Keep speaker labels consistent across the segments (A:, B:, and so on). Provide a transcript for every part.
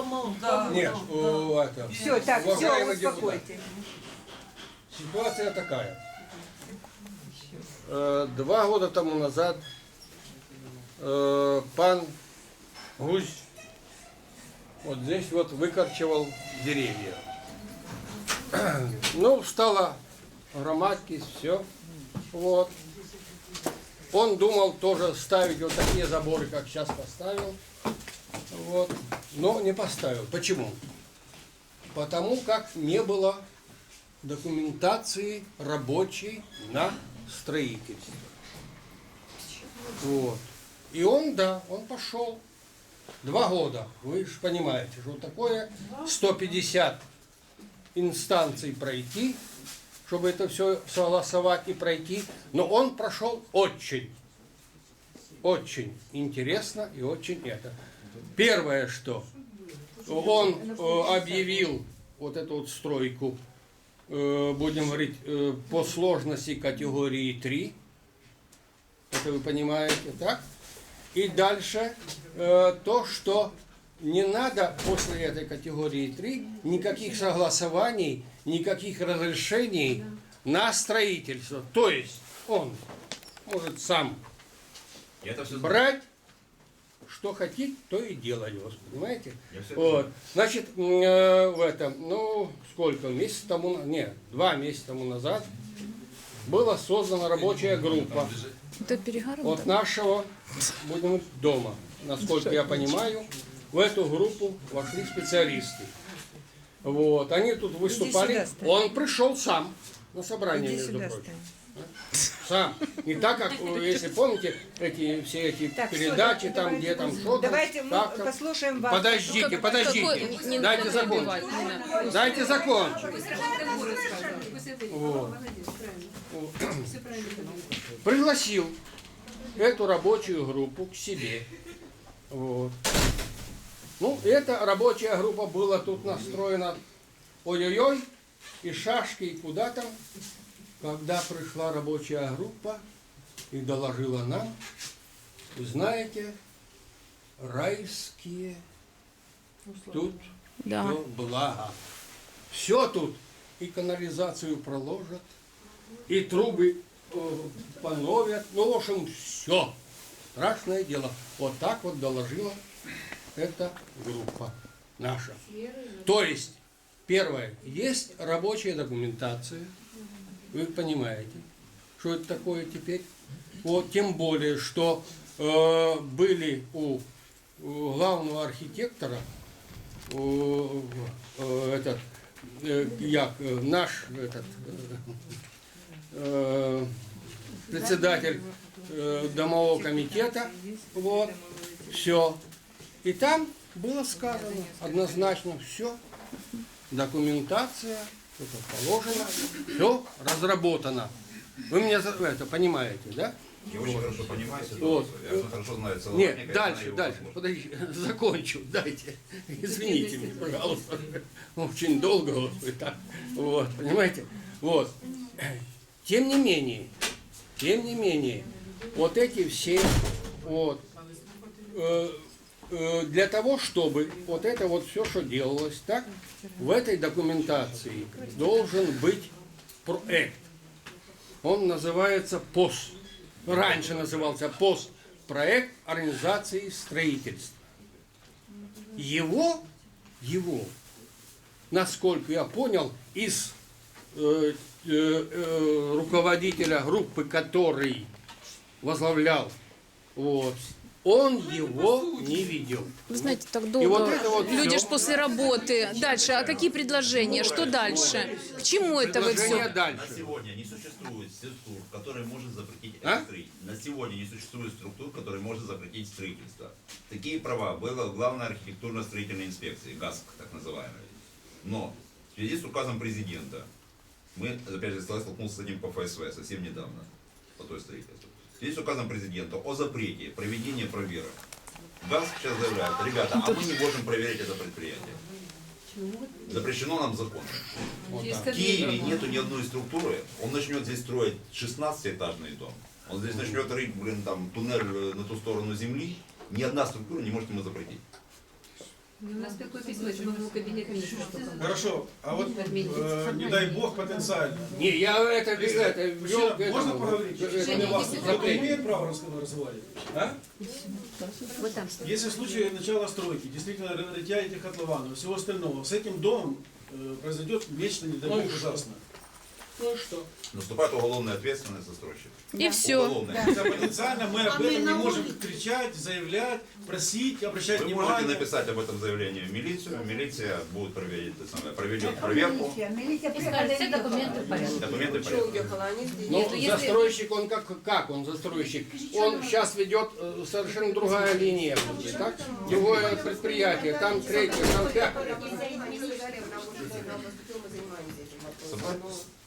A: помол.
B: Да.
C: Нет, о, это,
D: Все, так, все,
C: уважаемый депутат,
D: успокойте.
C: Ситуация такая. Э, Два года тому назад э, пан Гусь вот здесь вот выкорчевал деревья. Ну, встала громадки, все. Вот. Он думал тоже ставить вот такие заборы, как сейчас поставил. Вот. Но не поставил. Почему? Потому как не было документации рабочей на строительство. Вот. И он, да, он пошел. Два года. Вы же понимаете, что такое 150 инстанций пройти, чтобы это все согласовать и пройти. Но он прошел очень, очень интересно и очень это. Первое, что он э, объявил вот эту вот стройку, э, будем говорить, э, по сложности категории 3. Это вы понимаете, так? И дальше то, что не надо после этой категории 3 никаких согласований, никаких разрешений на строительство. То есть он может сам
E: это все
C: брать, что хотите, то и делать, вот, понимаете? Вот. Значит, э, в этом, ну, сколько, месяц тому, нет, два месяца тому назад была создана рабочая группа от нашего, будем дома. Насколько я понимаю, в эту группу вошли специалисты. Вот, они тут выступали. Он пришел сам на собрание,
D: Иди
C: между
D: сюда,
C: прочим. Сам. Не так, как, если помните, эти все эти
D: Так,
C: передачи,
D: давайте,
C: там, где там, что
D: Давайте мы
C: там.
D: послушаем вас.
C: Подождите,
F: Как-
C: подождите.
F: какой- не- не
C: Дайте закончить.
F: не надо.
C: Дайте закончить. Вот. Пригласил эту рабочую группу к себе. Вот. Ну, эта рабочая группа была тут настроена ой-ой-ой, и шашки, и куда там. Когда пришла рабочая группа и доложила нам, вы знаете, райские тут
F: Да.
C: все благо. Все тут. И канализацию проложат, и трубы э, поновят. Ну, в общем, все. Страшное дело. Вот так вот доложила эта группа наша. То есть, первое, есть рабочая документация. Вы понимаете, что это такое теперь? Вот, тем более, что э, были у, у главного архитектора э, э, этот э, як, э, наш этот э, э, председатель э, домового комитета, вот, все. И там было сказано однозначно все, документация, это положено, все разработано. Вы меня это понимаете, да?
E: Я очень хорошо понимаю
C: Вот.
E: Я очень хорошо знаю целого
C: Нет,
E: я
C: дальше, дальше.
E: возможности.
C: Подожди, закончу, дайте. Извините меня, пожалуйста. Очень долго, господи, так. Вот, понимаете? Вот. Тем не менее, тем не менее, вот эти все, вот, э, для того, чтобы вот это вот все, что делалось, так, в этой документации должен быть проект. Он называется ПОС. Раньше назывался ПОС. Проект организации строительства. Его, его, насколько я понял, из э, э, э, руководителя группы, который возглавлял, вот, он его не видел.
F: Вы знаете, так
C: И
F: долго.
C: вот это вот
F: Люди ж после работы. Дальше, а какие предложения? Что дальше? К чему это вы
C: Предложение
F: все?
E: На
C: дальше.
E: сегодня не существует структур, который может запретить
C: А?
E: это строительство. На сегодня не существует структур, который может запретить строительство. Такие права было главной архитектурно-строительной инспекции, ГАСК так называемой. Но в связи с указом президента, мы, опять же, столкнулся с этим по ФСВ совсем недавно, по той строительству. Связи с указом президента о запрете проведения проверок, ГАСК сейчас заявляет, ребята, а мы не можем проверить это предприятие. Запрещено нам законом. В Киеве нету ни одной структуры, он начнет здесь строить 16-этажный дом, он здесь начнет рыть, блин, там, туннель э, на ту сторону земли, ни одна структура не может ему запретить.
A: У нас такое письмо, это был кабинет министров. только.
B: Хорошо, а вот э, не дай бог потенциально.
C: Не, я это, это ввел
B: Мужчина,
C: к этому.
B: можно поговорить?
C: этому
B: Женя, вас имеет право разговаривать? А?
A: Вот там стоит.
B: Если в случае начала стройки, действительно рытья этих котлованов, всего остального, с этим домом э, произойдет нечто, не дай
C: Ну
B: бог,
C: что?
B: ужасное.
C: Ну что?
E: Наступает уголовная ответственность застройщика.
F: И все.
E: Уголовная.
B: Хотя потенциально мы об этом не можем кричать, заявлять, просить, обращать
E: Вы можете
B: внимание.
E: написать об этом заявление в милицию, милиция будет это самое, проведет проверку,
D: Милиция, милиция
A: И скажет, все документы в порядке.
E: документы в
G: Что
E: порядке.
G: уехала, они здесь.
A: Нет, ну, если-
C: застройщик, он как, как он застройщик? Он сейчас ведет э, совершенно другая линия, будет, так? Другое предприятие, там третье, там пятое.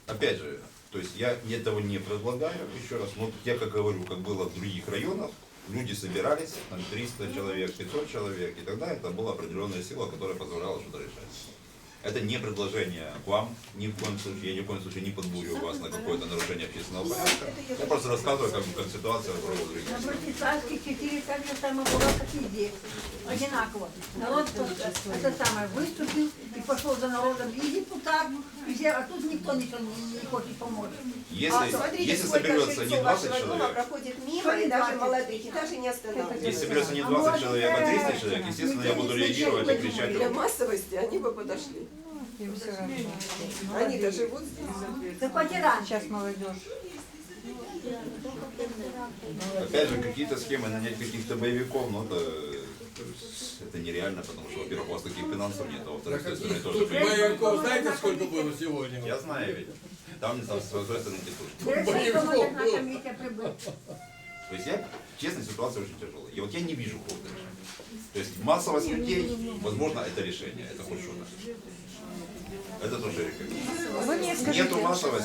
E: Опять же, то есть я этого не предлагаю, еще раз, но я как говорю, как было в других районах, люди собирались, там 300 человек, 500 человек, и тогда это была определенная сила, которая позволяла что-то решать. Это не предложение к вам, ни в коем случае, я ни в коем случае не подбурю вас на какое-то нарушение общественного порядка. Я просто рассказываю, как, как ситуация в
D: Братиславских 4 так же самое было, как и здесь. Одинаково. Народ это самое выступил и пошел за народом. И депутат, и все, а тут никто ничего не, не хочет помочь.
E: Если,
G: А смотрите,
E: если
G: сколько
E: соберется не
G: жильцов
E: 20
G: вашего дома
E: человек,
G: проходит мимо, и даже молодых, и даже не останавливаются.
E: если соберется не 20 человек, а 300 человек, естественно, я буду реагировать и кричать.
G: Для массовости они бы подошли. Они-то живут здесь.
D: Да потиран.
H: Сейчас молодежь.
E: Опять же, какие-то схемы нанять каких-то боевиков, ну это, это нереально, потому что, во-первых, у вас таких финансов нет, а во-вторых, с той стороны тоже
C: боевиков знаете, сколько было сегодня?
E: Я знаю ведь. Там, там с другой стороны не слушают.
D: Комиссия прибыть.
E: То есть я, честно, ситуация очень тяжелая. И вот я не вижу какого-то решения. То есть массовость людей, возможно, это решение, это хоть что-то. Это тоже рекомендую. Нету массовости,